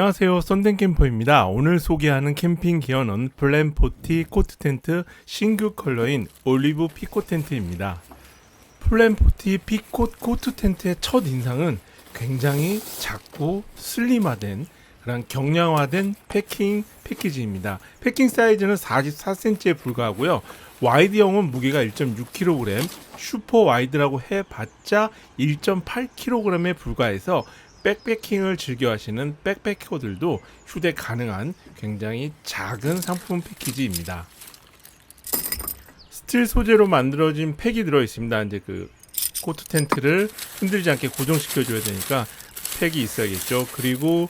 안녕하세요. 썬댕 캠퍼입니다. 오늘 소개하는 캠핑 기어는 플랜포티 코트 텐트 신규 컬러인 올리브 피코 텐트입니다. 플랜포티 피콧 코트 텐트의 첫 인상은 굉장히 작고 슬림화된 그런 경량화된 패킹 패키지입니다. 패킹 사이즈는 44cm에 불과하고요. 와이드형은 무게가 1.6kg, 슈퍼 와이드라고 해봤자 1.8kg에 불과해서 백패킹을 즐겨 하시는 백패커들도 휴대 가능한 굉장히 작은 상품 패키지입니다. 스틸 소재로 만들어진 팩이 들어 있습니다. 이제 그 코트 텐트를 흔들지 않게 고정시켜 줘야 되니까 팩이 있어야겠죠. 그리고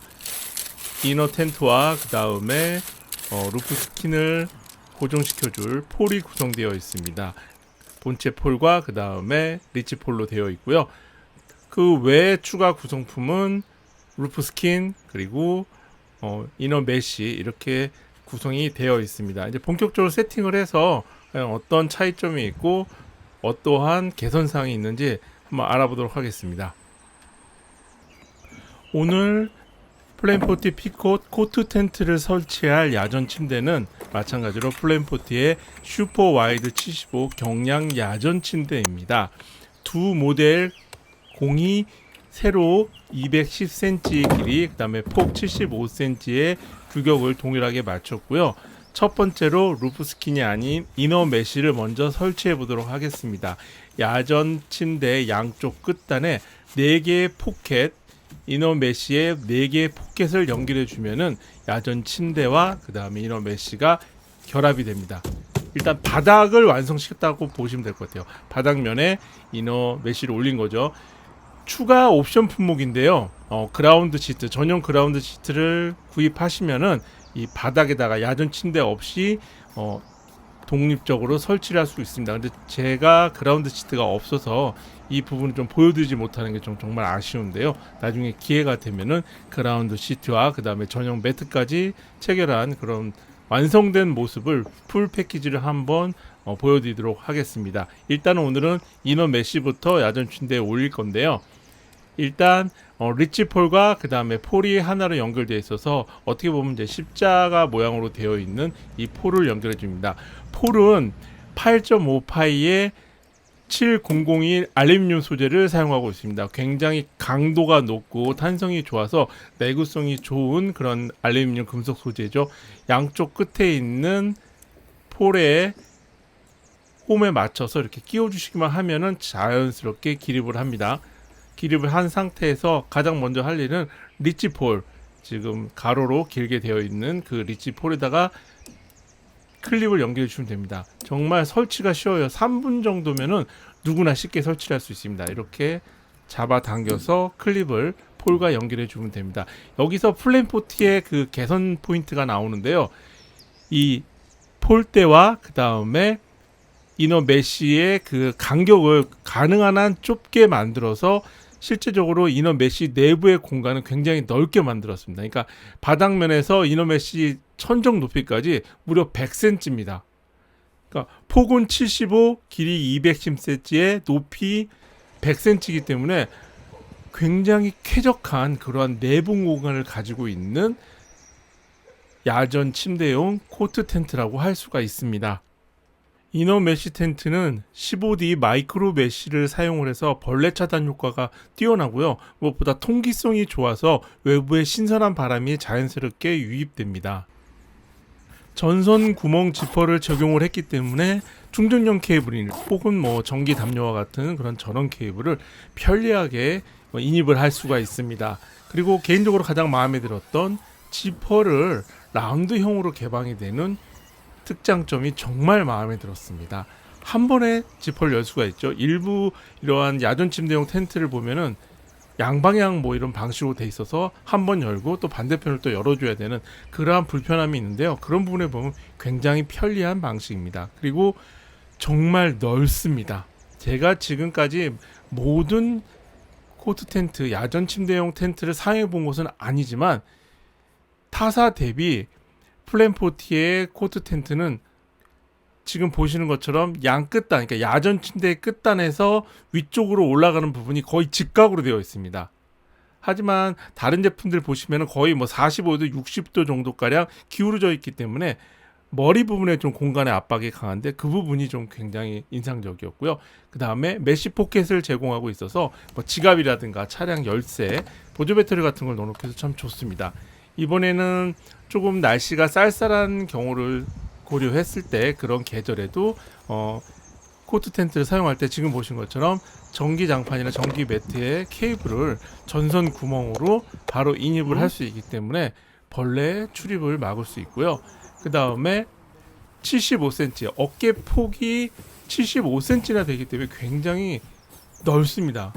이너 텐트와 그 다음에 어, 루프 스킨을 고정시켜 줄 폴이 구성되어 있습니다. 본체 폴과 그 다음에 리치 폴로 되어 있고요. 그 외 추가 구성품은 루프 스킨 그리고 어, 이너 메쉬 이렇게 구성이 되어 있습니다. 이제 본격적으로 세팅을 해서 과연 어떤 차이점이 있고 어떠한 개선사항이 있는지 한번 알아보도록 하겠습니다. 오늘 플랜포티 피콧 코트 텐트를 설치할 야전 침대는 마찬가지로 플랜포티의 슈퍼 와이드 75 경량 야전 침대입니다. 두 모델 공이 세로 210cm 길이, 그 다음에 폭 75cm의 규격을 동일하게 맞췄고요. 첫 번째로 루프 스킨이 아닌 이너 메쉬를 먼저 설치해 보도록 하겠습니다. 야전 침대 양쪽 끝단에 4개의 포켓, 이너 메쉬에 4개의 포켓을 연결해 주면은 야전 침대와 그 다음에 이너 메쉬가 결합이 됩니다. 일단 바닥을 완성시켰다고 보시면 될 것 같아요. 바닥면에 이너 메쉬를 올린 거죠. 추가 옵션 품목인데요. 어, 그라운드 시트 전용 그라운드 시트를 구입하시면은 이 바닥에다가 야전 침대 없이 어, 독립적으로 설치를 할 수 있습니다. 근데 제가 그라운드 시트가 없어서 이 부분을 좀 보여드리지 못하는 게 좀 정말 아쉬운데요. 나중에 기회가 되면은 그라운드 시트와 그 다음에 전용 매트까지 체결한 그런 완성된 모습을 풀 패키지를 한번 어, 보여드리도록 하겠습니다. 일단 오늘은 이너 메쉬부터 야전 침대에 올릴 건데요. 일단 어, 리치 폴과 그 다음에 폴이 하나로 연결되어 있어서 어떻게 보면 이제 십자가 모양으로 되어 있는 이 폴을 연결해 줍니다. 폴은 8.5파이의 7001 알루미늄 소재를 사용하고 있습니다. 굉장히 강도가 높고 탄성이 좋아서 내구성이 좋은 그런 알루미늄 금속 소재죠. 양쪽 끝에 있는 폴에 홈에 맞춰서 이렇게 끼워 주시기만 하면은 자연스럽게 기립을 합니다. 기립을 한 상태에서 가장 먼저 할 일은 리치폴 지금 가로로 길게 되어 있는 그 리치폴에다가 클립을 연결해 주시면 됩니다. 정말 설치가 쉬워요. 3분 정도면은 누구나 쉽게 설치를 할 수 있습니다. 이렇게 잡아 당겨서 클립을 폴과 연결해 주면 됩니다. 여기서 플랜포티의 그 개선 포인트가 나오는데요. 이 폴대와 그 다음에 이너 메쉬의 그 간격을 가능한 한 좁게 만들어서 실제적으로 이너 메쉬 내부의 공간을 굉장히 넓게 만들었습니다. 그러니까 바닥면에서 이너 메쉬 천정 높이까지 무려 100cm입니다. 그러니까 폭은 75, 길이 210cm에 높이 100cm이기 때문에 굉장히 쾌적한 그러한 내부 공간을 가지고 있는 야전 침대용 코트 텐트라고 할 수가 있습니다. 이너 메쉬 텐트는 15D 마이크로 메쉬를 사용을 해서 벌레 차단 효과가 뛰어나고요. 무엇보다 통기성이 좋아서 외부에 신선한 바람이 자연스럽게 유입됩니다. 전선 구멍 지퍼를 적용을 했기 때문에 충전용 케이블이 혹은 뭐 전기 담요와 같은 그런 전원 케이블을 편리하게 인입을 할 수가 있습니다. 그리고 개인적으로 가장 마음에 들었던 지퍼를 라운드형으로 개방이 되는 특장점이 정말 마음에 들었습니다. 한 번에 지퍼를 열 수가 있죠. 일부 이러한 야전 침대용 텐트를 보면은 양방향 뭐 이런 방식으로 돼 있어서 한 번 열고 또 반대편을 또 열어줘야 되는 그러한 불편함이 있는데요. 그런 부분에 보면 굉장히 편리한 방식입니다. 그리고 정말 넓습니다. 제가 지금까지 모든 코트 텐트, 야전 침대용 텐트를 사용해 본 것은 아니지만 타사 대비 플랜포티의 코트 텐트는 지금 보시는 것처럼 양 끝단, 그러니까 야전 침대의 끝단에서 위쪽으로 올라가는 부분이 거의 직각으로 되어 있습니다. 하지만 다른 제품들 보시면 거의 뭐 45도, 60도 정도 가량 기울어져 있기 때문에 머리 부분에 좀 공간의 압박이 강한데 그 부분이 좀 굉장히 인상적이었고요. 그 다음에 메시 포켓을 제공하고 있어서 뭐 지갑이라든가 차량 열쇠, 보조 배터리 같은 걸 넣어놓기도 참 좋습니다. 이번에는 조금 날씨가 쌀쌀한 경우를 고려했을 때 그런 계절에도 어, 코트 텐트를 사용할 때 지금 보신 것처럼 전기 장판이나 전기 매트에 케이블을 전선 구멍으로 바로 인입을 할 수 있기 때문에 벌레 출입을 막을 수 있고요. 그 다음에 75cm 어깨 폭이 75cm나 되기 때문에 굉장히 넓습니다.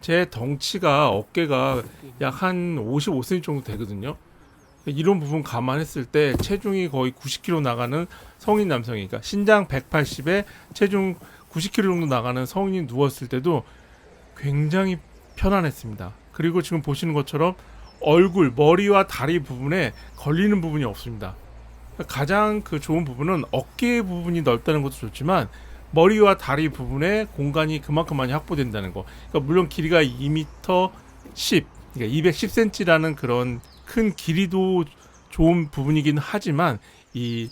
제 덩치가 어깨가 약 한 55cm 정도 되거든요. 이런 부분 감안했을 때 체중이 거의 90kg 나가는 성인 남성이니까 신장 180에 체중 90kg 정도 나가는 성인이 누웠을 때도 굉장히 편안했습니다. 그리고 지금 보시는 것처럼 얼굴, 머리와 다리 부분에 걸리는 부분이 없습니다. 가장 그 좋은 부분은 어깨 부분이 넓다는 것도 좋지만 머리와 다리 부분에 공간이 그만큼 많이 확보된다는 거. 그러니까 물론 길이가 2m 10, 그러니까 210cm라는 그런 큰 길이도 좋은 부분이긴 하지만 이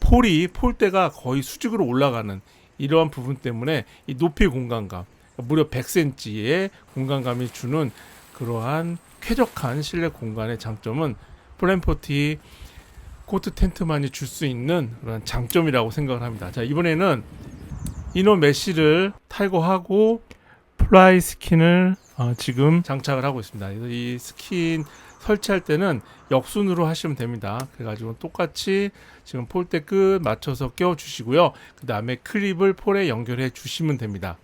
폴이 폴대가 거의 수직으로 올라가는 이러한 부분 때문에 이 높이 공간감 그러니까 무려 100cm의 공간감이 주는 그러한 쾌적한 실내 공간의 장점은 플랜포티 코트 텐트만이 줄 수 있는 그런 장점이라고 생각을 합니다. 자 이번에는 이노 메쉬를 탈거하고 플라이 스킨을 어, 지금 장착을 하고 있습니다. 이 스킨 설치할 때는 역순으로 하시면 됩니다. 그래가지고 똑같이 지금 폴대 끝 맞춰서 껴 주시고요. 그 다음에 클립을 폴에 연결해 주시면 됩니다.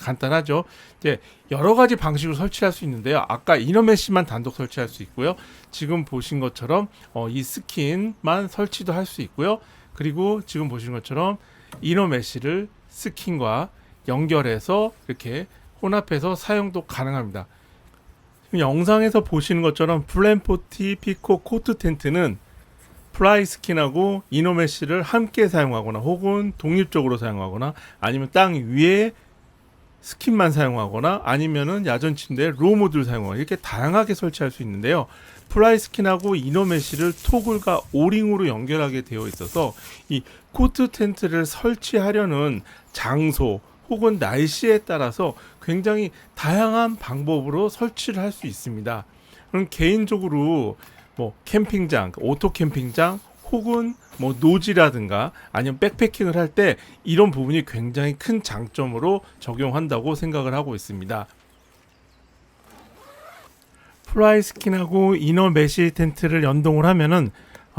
간단하죠. 이제 여러 가지 방식으로 설치할 수 있는데요. 아까 이너메시만 단독 설치할 수 있고요. 지금 보신 것처럼 어, 이 스킨만 설치도 할 수 있고요. 그리고 지금 보신 것처럼 이너메시를 스킨과 연결해서 이렇게 혼합해서 사용도 가능합니다. 영상에서 보시는 것처럼 플랜포티 피코 코트 텐트는 플라이 스킨하고 이노메시를 함께 사용하거나 혹은 독립적으로 사용하거나 아니면 땅 위에 스킨만 사용하거나 아니면은 야전 침대 로 모드를 사용하거나 이렇게 다양하게 설치할 수 있는데요. 플라이 스킨하고 이노메시를 토글과 오링으로 연결하게 되어 있어서 이 코트 텐트를 설치하려는 장소 혹은 날씨에 따라서 굉장히 다양한 방법으로 설치를 할 수 있습니다. 그럼 개인적으로 뭐 캠핑장, 오토 캠핑장 혹은 뭐 노지라든가 아니면 백패킹을 할 때 이런 부분이 굉장히 큰 장점으로 적용한다고 생각을 하고 있습니다. 플라이 스킨하고 이너 메시 텐트를 연동을 하면은 어,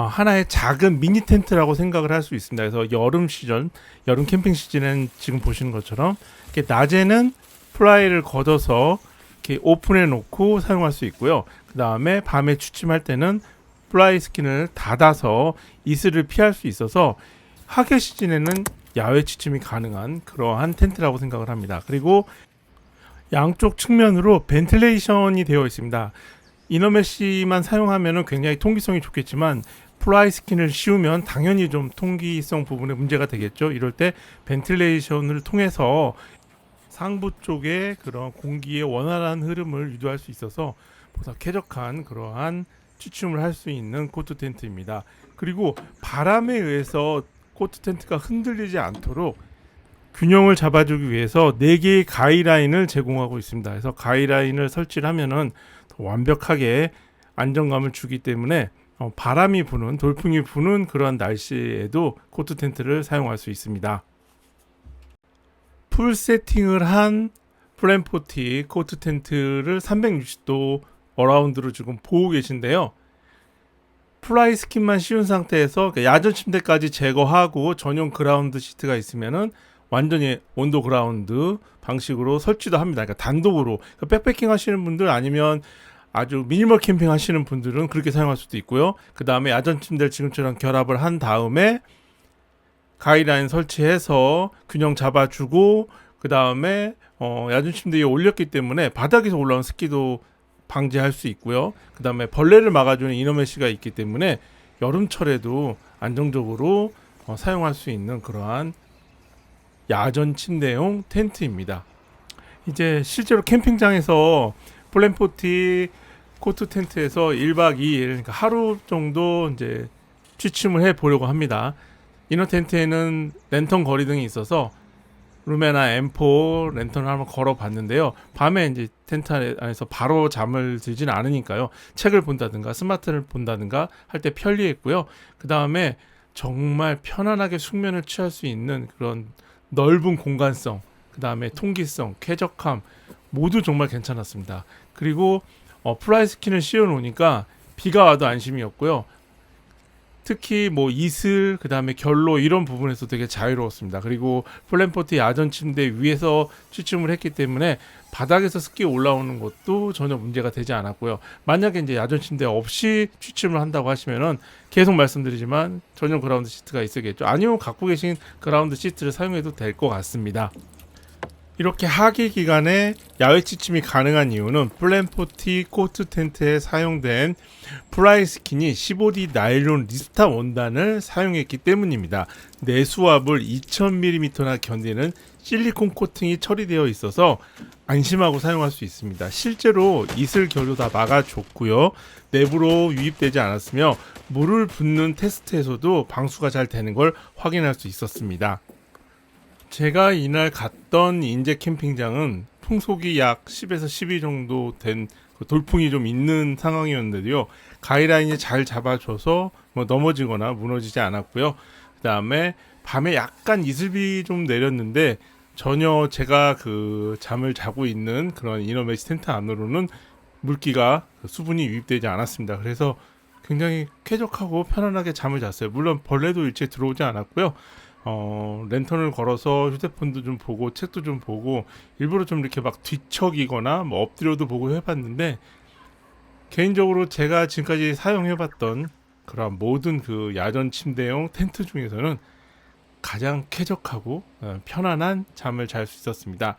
하나의 작은 미니 텐트라고 생각을 할 수 있습니다. 그래서 여름 시즌, 여름 캠핑 시즌엔 지금 보시는 것처럼 낮에는 플라이를 걷어서 이렇게 오픈해 놓고 사용할 수 있고요. 그 다음에 밤에 취침할 때는 플라이 스킨을 닫아서 이슬을 피할 수 있어서 하계 시즌에는 야외 취침이 가능한 그러한 텐트라고 생각을 합니다. 그리고 양쪽 측면으로 벤틸레이션이 되어 있습니다. 이너메시만 사용하면 굉장히 통기성이 좋겠지만 플라이 스킨을 씌우면 당연히 좀 통기성 부분에 문제가 되겠죠. 이럴 때 벤틸레이션을 통해서 상부 쪽에 그런 공기의 원활한 흐름을 유도할 수 있어서 보다 쾌적한 그러한 취침을 할 수 있는 코트 텐트입니다. 그리고 바람에 의해서 코트 텐트가 흔들리지 않도록 균형을 잡아주기 위해서 4개의 가이라인을 제공하고 있습니다. 그래서 가이라인을 설치를 하면은 더 완벽하게 안정감을 주기 때문에 어, 바람이 부는 돌풍이 부는 그러한 날씨에도 코트 텐트를 사용할 수 있습니다. 풀 세팅을 한 플랜포티 코트 텐트를 360도 어라운드로 지금 보고 계신데요. 플라이 스킨만 씌운 상태에서 그 야전 침대까지 제거하고 전용 그라운드 시트가 있으면은 완전히 온도 그라운드 방식으로 설치도 합니다. 그러니까 단독으로 그러니까 백패킹 하시는 분들 아니면 아주 미니멀 캠핑 하시는 분들은 그렇게 사용할 수도 있고요. 그 다음에 야전 침대를 지금처럼 결합을 한 다음에 가이라인 설치해서 균형 잡아주고 그 다음에 어, 야전 침대 위에 올렸기 때문에 바닥에서 올라온 습기도 방지할 수 있고요. 그 다음에 벌레를 막아주는 이너메시가 있기 때문에 여름철에도 안정적으로 어, 사용할 수 있는 그러한 야전 침대용 텐트입니다. 이제 실제로 캠핑장에서 플랜포티 코트 텐트에서 1박 2일 그러니까 하루 정도 이제 취침을 해 보려고 합니다. 이너 텐트에는 랜턴 거리 등이 있어서 루메나 M4 랜턴을 한번 걸어 봤는데요. 밤에 이제 텐트 안에서 바로 잠을 들지는 않으니까요. 책을 본다든가 스마트를 본다든가 할 때 편리했고요. 그 다음에 정말 편안하게 숙면을 취할 수 있는 그런 넓은 공간성, 그 다음에 통기성, 쾌적함 모두 정말 괜찮았습니다. 그리고 어, 플라이 스킨을 씌워 놓으니까 비가 와도 안심이었고요. 특히 뭐 이슬 그다음에 결로 이런 부분에서 되게 자유로웠습니다. 그리고 플랜포트 야전 침대 위에서 취침을 했기 때문에 바닥에서 습기 올라오는 것도 전혀 문제가 되지 않았고요. 만약에 이제 야전 침대 없이 취침을 한다고 하시면은 계속 말씀드리지만 전용 그라운드 시트가 있어야겠죠. 아니면 갖고 계신 그라운드 시트를 사용해도 될 것 같습니다. 이렇게 하기 기간에 야외 취침이 가능한 이유는 플랜포티 코트 텐트에 사용된 플라이 스킨이 15D 나일론 리스타 원단을 사용했기 때문입니다. 내수압을 2000mm나 견디는 실리콘 코팅이 처리되어 있어서 안심하고 사용할 수 있습니다. 실제로 이슬 결로 다 막아줬고요. 내부로 유입되지 않았으며 물을 붓는 테스트에서도 방수가 잘 되는 걸 확인할 수 있었습니다. 제가 이날 갔던 인제 캠핑장은 풍속이 약 10에서 12 정도 된그 돌풍이 좀 있는 상황이었는데요. 가이라인이 잘 잡아줘서 뭐 넘어지거나 무너지지 않았고요. 그 다음에 밤에 약간 이슬비 좀 내렸는데 전혀 제가 그 잠을 자고 있는 그런 이너매시 텐트 안으로는 물기가 그 수분이 유입되지 않았습니다. 그래서 굉장히 쾌적하고 편안하게 잠을 잤어요. 물론 벌레도 일체 들어오지 않았고요. 어, 랜턴을 걸어서 휴대폰도 좀 보고 책도 좀 보고 일부러 좀 이렇게 막 뒤척이거나 뭐 엎드려도 보고 해봤는데 개인적으로 제가 지금까지 사용해봤던 그런 모든 그 야전 침대용 텐트 중에서는 가장 쾌적하고 어, 편안한 잠을 잘 수 있었습니다.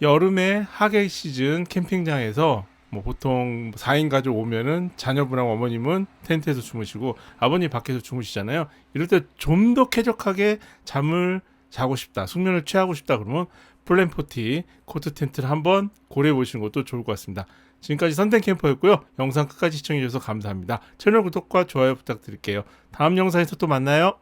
여름에 하계 시즌 캠핑장에서 뭐 보통 4인 가족 오면은 자녀분하고 어머님은 텐트에서 주무시고 아버님 밖에서 주무시잖아요. 이럴 때 좀 더 쾌적하게 잠을 자고 싶다, 숙면을 취하고 싶다 그러면 플랜포티 코트 텐트를 한번 고려해 보시는 것도 좋을 것 같습니다. 지금까지 선텐 캠퍼였고요. 영상 끝까지 시청해 주셔서 감사합니다. 채널 구독과 좋아요 부탁드릴게요. 다음 영상에서 또 만나요.